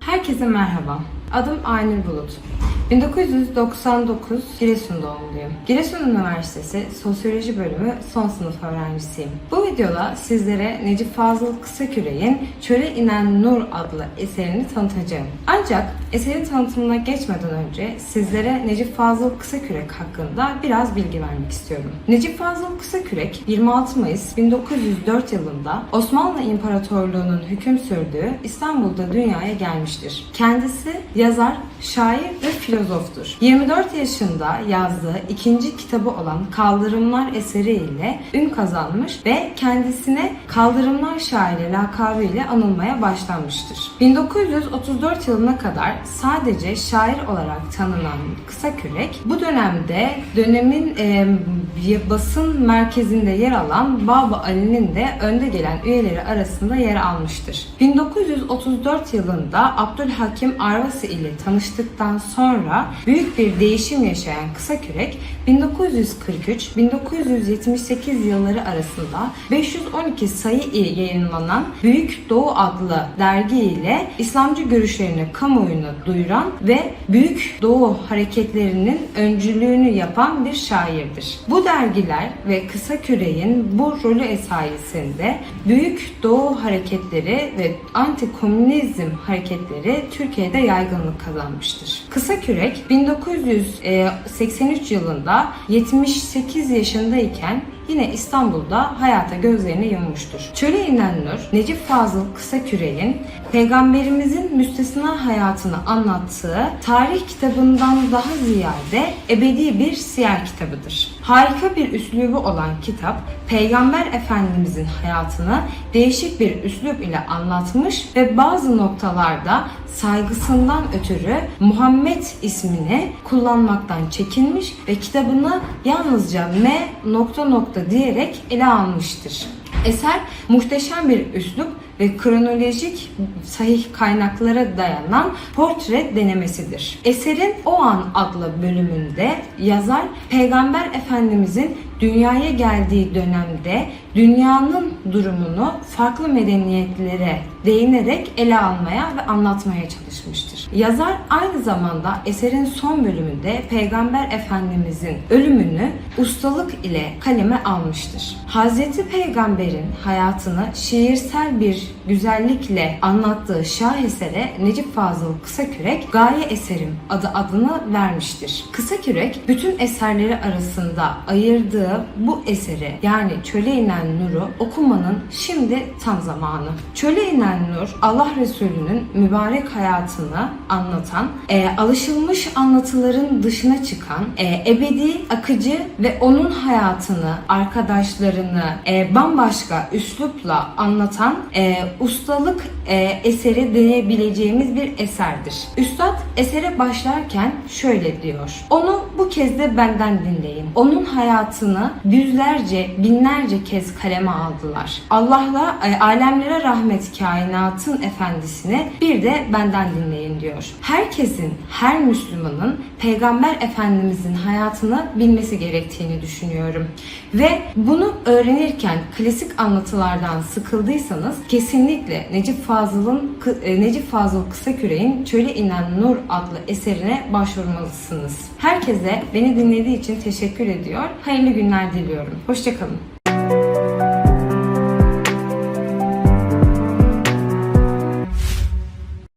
Herkese merhaba. Adım Aynur Bulut. 1999 Giresun doğumluyum. Giresun Üniversitesi Sosyoloji Bölümü son sınıf öğrencisiyim. Bu videoda sizlere Necip Fazıl Kısaküre'nin Çöle İnen Nur adlı eserini tanıtacağım. Ancak eserin tanıtımına geçmeden önce sizlere Necip Fazıl Kısakürek hakkında biraz bilgi vermek istiyorum. Necip Fazıl Kısakürek 26 Mayıs 1904 yılında Osmanlı İmparatorluğu'nun hüküm sürdüğü İstanbul'da dünyaya gelmiştir. Kendisi yazar, şair ve filozoftur. 24 yaşında yazdığı ikinci kitabı olan Kaldırımlar eseriyle ün kazanmış ve kendisine Kaldırımlar şairi lakabı ile anılmaya başlanmıştır. 1934 yılına kadar sadece şair olarak tanınan Kısakürek bu dönemde dönemin e, basın merkezinde yer alan Baba Ali'nin de önde gelen üyeleri arasında yer almıştır. 1934 yılında Abdülhakim Arvasi ile tanıştıktan sonra büyük bir değişim yaşayan Kısakürek 1943-1978 yılları arasında 512 sayı ile yayınlanan Büyük Doğu adlı dergi ile İslamcı görüşlerini kamuoyuna duyuran ve Büyük Doğu hareketlerinin öncülüğünü yapan bir şairdir. Bu dergiler ve Kısakürek'in bu rolü sayesinde Büyük Doğu hareketleri ve anti-komünizm hareketleri Türkiye'de yaygınlık kazanmıştır. Kısakürek 1983 yılında 78 yaşındayken yine İstanbul'da hayata gözlerini yummuştur. Çöle inen Nur, Necip Fazıl Kısakürek'in Peygamberimizin müstesna hayatını anlattığı tarih kitabından daha ziyade ebedi bir siyer kitabıdır. Harika bir üslubu olan kitap, Peygamber Efendimizin hayatını değişik bir üslup ile anlatmış ve bazı noktalarda saygısından ötürü Muhammed ismini kullanmaktan çekinmiş ve kitabını yalnızca M nokta nokta diyerek ele almıştır. Eser muhteşem bir üslup ve kronolojik sahih kaynaklara dayanan portre denemesidir. Eserin O An adlı bölümünde yazar Peygamber Efendimizin dünyaya geldiği dönemde dünyanın durumunu farklı medeniyetlere değinerek ele almaya ve anlatmaya çalışmıştır. Yazar aynı zamanda eserin son bölümünde Peygamber Efendimizin ölümünü ustalık ile kaleme almıştır. Hazreti Peygamber'in hayatını şiirsel bir güzellikle anlattığı şahesere Necip Fazıl Kısakürek Gaye Eserim adı adını vermiştir. Kısakürek bütün eserleri arasında ayırdığı bu eseri yani Çöle inen Nur'u okumanın şimdi tam zamanı. Çöle inen Nur Allah Resulü'nün mübarek hayatını anlatan, e, alışılmış anlatıların dışına çıkan, e, ebedi, akıcı ve onun hayatını, arkadaşlarını e, bambaşka üslupla anlatan e, ustalık e, eseri deneyebileceğimiz bir eserdir. Üstad esere başlarken şöyle diyor. Onu bu kez de benden dinleyin. Onun hayatını yüzlerce, binlerce kez kaleme aldılar. Allah'la e, alemlere rahmet kainatın efendisini bir de benden dinleyin diyor. Herkesin, her Müslümanın Peygamber Efendimizin hayatını bilmesi gerektiğini düşünüyorum. Ve bunu öğrenirken klasik anlatılardan sıkıldıysanız kesinlikle Necip Fazıl'ın e, Necip Fazıl Kısaküre'nin Çöle İnen Nur adlı eserine başvurmalısınız. Herkese beni dinlediği için teşekkür ediyor. Hayırlı günler diliyorum. Hoşçakalın.